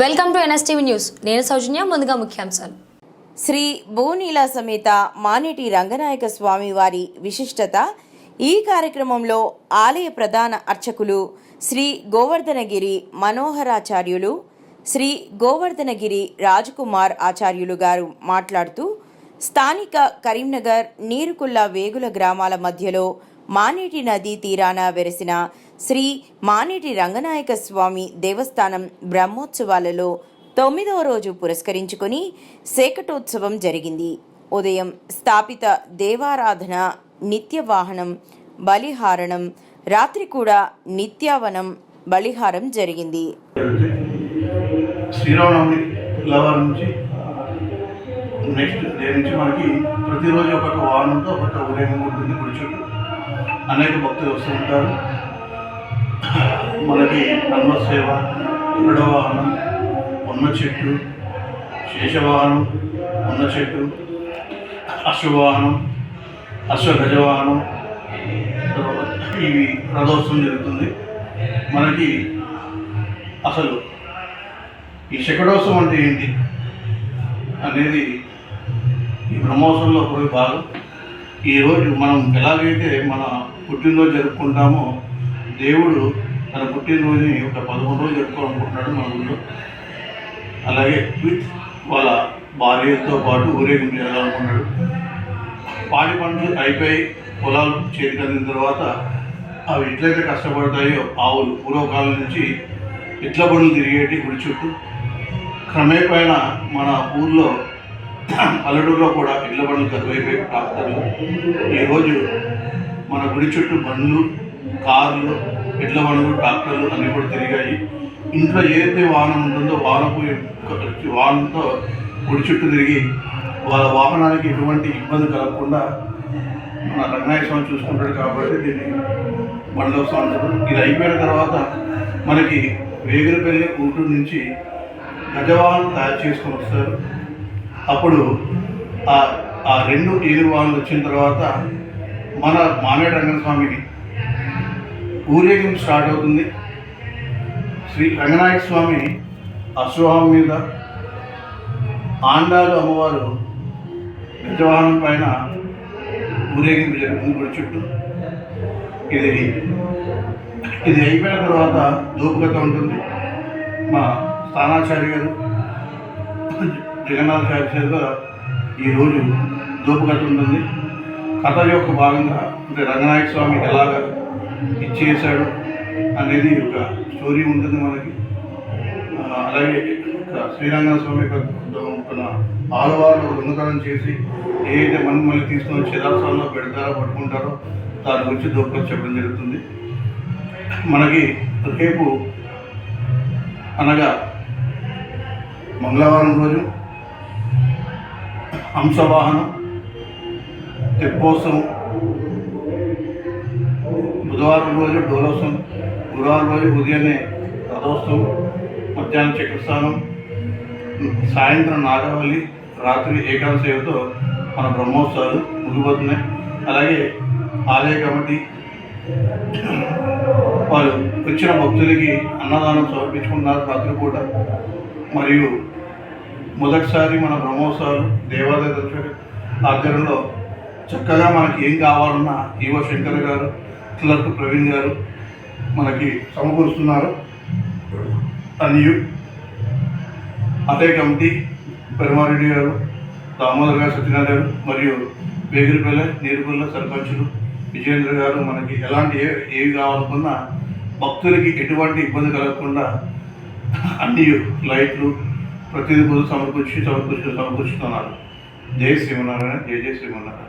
Welcome to NSTV news. నేను సౌజన్య ముందుగా ముఖ్యాంశాలు. శ్రీ భూనీల సమేత మానేటి రంగనాయక స్వామి వారి విశిష్టత ఈ కార్యక్రమంలో ఆలయ ప్రధాన అర్చకులు శ్రీ గోవర్ధనగిరి మనోహరాచార్యులు శ్రీ గోవర్ధనగిరి రాజకుమార్ ఆచార్యులు గారు మాట్లాడుతూ స్థానిక కరీంనగర్ నీరుకుల్ల వేగుల గ్రామాల మధ్యలో మానేటి నదీ తీరాన వెరసిన శ్రీ మానేటి రంగనాయక స్వామి దేవస్థానం బ్రహ్మోత్సవాలలో తొమ్మిదవ రోజు పురస్కరించుకుని శేకటోత్సవం జరిగింది. ఉదయం స్థాపిత దేవారాధన నిత్య వాహనం బలిహారణం రాత్రి కూడా నిత్యావనం బలిహారం జరిగింది. శ్రీరామనవమి లవర్ నుంచి నెక్స్ట్ డే నుంచి మనకి ప్రతిరోజు ఒక్కొక్క వాహనంతో ఒక్కొక్క ఉదయం ఉంటుంది గుడి చుట్టూ అనేక భక్తులు వస్తూ ఉంటారు. మనకి హనుమ సేవ గరుడ ఉన్న చెట్టు శేషవాహనం ఉన్న చెట్టు అశ్వవాహనం అశ్వగజవాహనం ఇవి రథోత్సవం జరుగుతుంది. మనకి అసలు ఈ శకటోత్సవం అంటే ఏంటి అనేది ఈ బ్రహ్మోత్సవంలో ఒక భాగం. ఈరోజు మనం ఎలాగైతే మన పుట్టినరోజు జరుపుకుంటామో దేవుడు తన పుట్టినరోజుని ఒక పదకొండు రోజులు జరుపుకోవాలనుకుంటున్నాడు మన ఊళ్ళో. అలాగే విత్ వాళ్ళ భార్యతో పాటు ఊరేగింపు జరగాలనుకున్నాడు పాడి పంటలు అయిపోయి పొలాలు చేతికందిన తర్వాత అవి ఎట్లయితే కష్టపడతాయో ఆవులు పూర్వకాలం నుంచి ఇట్ల బండ్లు తిరిగేటి గుడి చుట్టూ. క్రమేపైన మన ఊర్లో పల్లెటూరులో కూడా ఇళ్ళ బండ్లు కరువైపోయి ట్రాక్టర్లు. ఈరోజు మన గుడి చుట్టూ బండ్లు కార్లు ఎడ్ల బండ్లు ట్రాక్టర్లు అన్నీ కూడా తిరిగాయి. ఇంట్లో ఏదైతే వాహనం ఉంటుందో వాహనపు వాహనంతో గుడి చుట్టూ తిరిగి వాళ్ళ వాహనానికి ఎటువంటి ఇబ్బంది కలగకుండా మన రంగనాయ స్వామి చూసుకుంటాడు కాబట్టి దీన్ని బండ్లోత్సవం స్వామి ఇది అయిపోయిన తర్వాత మనకి వేగులపల్లి గుంటూరు నుంచి గజవాహనం తయారు చేసుకొని వస్తారు. అప్పుడు ఆ ఆ రెండు ఏడు వాహనాలు వచ్చిన తర్వాత మన మానేడు రంగస్వామిని ఊరేగింపు స్టార్ట్ అవుతుంది. శ్రీ రంగనాయక స్వామి అశ్వవాహం మీద ఆండాలు అమ్మవారు గజవాహనం పైన ఊరేగింపు జరుగుతుంది గుడి చుట్టూ. ఇది ఇది అయిపోయిన తర్వాత ధూపకథ ఉంటుంది. మా స్థానాచార్య గారు జగన్నాథ గారు ఈరోజు ధూపకథ ఉంటుంది. కథ యొక్క భాగంగా అంటే రంగనాయక స్వామి ఎలాగ ఇచ్చేసాడు అనేది ఒక స్టోరీ ఉంటుంది మనకి. అలాగే ఇక్కడ శ్రీరంగ స్వామి యొక్క మన ఆడవాళ్ళు చేసి ఏదైతే మనం మళ్ళీ తీసుకొని శిలాస్థానంలో పెడతారో పట్టుకుంటారో దాని గురించి దూపకథ చెప్పడం జరుగుతుంది. మనకి రేపు అనగా మంగళవారం రోజు హంసవాహనం తెప్పోత్సవం బుధవారం రోజు డోలోత్సవం గురువారం రోజు ఉదయాన్నే రథోత్సవం మధ్యాహ్నం చక్రస్నానం సాయంత్రం నాగవల్లి రాత్రి ఏకాదశి సేవతో మన బ్రహ్మోత్సవాలు ముగిపోతున్నాయి. అలాగే ఆలయ కమిటీ వారు వచ్చిన భక్తులకి అన్నదానం సమర్పించుకున్నారు రాత్రిపూట మరియు మొదటిసారి మన బ్రహ్మోత్సవాలు దేవాలయ దర్శక ఆధ్వర్యంలో చక్కగా మనకి ఏం కావాలన్నా ఈవో శంకర్ గారు క్లర్క్ ప్రవీణ్ గారు మనకి సమకూరుస్తున్నారు. అన్యు అదే కమిటీ పెరుమారెడ్డి గారు దామోదర్ గారు సత్యనారాయణ గారు మరియు వేగిరిపల్లె నీరుపల్లె సర్పంచులు విజయేంద్ర గారు మనకి ఎలాంటి ఏ ఏవి కావాలనుకున్నా భక్తులకి ఎటువంటి ఇబ్బంది కలగకుండా అన్ని లైట్లు ప్రతిదీ కూడా సమకూర్చి సమకూర్చి సమకూర్చుతున్నారు. జై శ్రీమన్నారాయణ జై జయ శ్రీమన్నారాయణ.